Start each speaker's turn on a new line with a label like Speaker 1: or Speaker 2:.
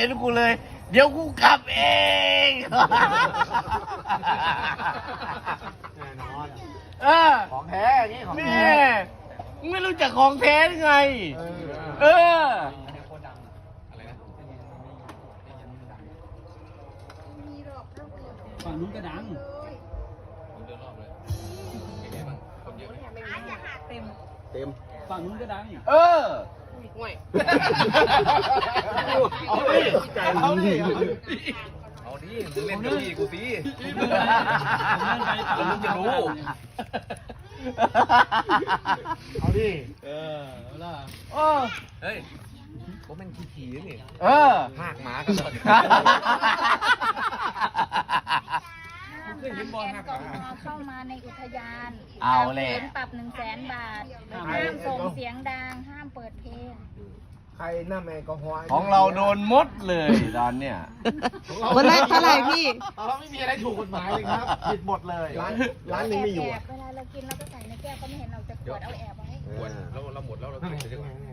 Speaker 1: เห็นกูเลย เดี๋ยวกูกลับเอง
Speaker 2: แน่นอน
Speaker 1: เออ
Speaker 2: ของแท้อย่างนี้ของ
Speaker 1: แม่
Speaker 2: แท้
Speaker 1: มึงไม่รู้จักของแท้หรือไง
Speaker 2: เออ
Speaker 1: เออ
Speaker 3: ฝั่งนู้นก็ดัง
Speaker 2: เต็ม
Speaker 3: ฝั่งนู้นก็ดัง
Speaker 1: เออ
Speaker 2: เอาดิใจ เอาดิ
Speaker 4: เอาดิมึงเล่นกับพี่กูสิมึงจะรู้
Speaker 2: เอาดิ
Speaker 3: เออเอาล่ะ
Speaker 1: เออ
Speaker 4: เฮ้ยผมเป็นขี้ขี่นี่
Speaker 1: เออ
Speaker 4: ภาคหมากันเลย
Speaker 3: เคยเห็นบอลหัก
Speaker 5: กทเข้ามาในอุทยาน
Speaker 1: เอาแหละ
Speaker 5: ฝืนปรับหนึ่งแสนบาท ห้ามส่งเสียงดัง ห้ามเปิดเพลง
Speaker 2: ใครหน้าแมลกอฮอล์
Speaker 1: ของเราโดนมดเลยตอนเนี้ย
Speaker 6: วันแรกเท่าไหร่พี่
Speaker 2: เราไม่มีอะไรถูกกฎหมายเลยครับผิดหมดเลยร้านร้านนี้ไม่อยู่
Speaker 5: แอ
Speaker 2: อะ
Speaker 5: บๆเวลาเรากินเราก็ใส่ในแก้วก็ไม่เห็นเราจะขวดเอาแอบไว้
Speaker 4: ปวดแล้วเราหมดแล้วเรา
Speaker 2: นั่น
Speaker 4: เก็บ
Speaker 2: ไง
Speaker 4: ไปเรื่อย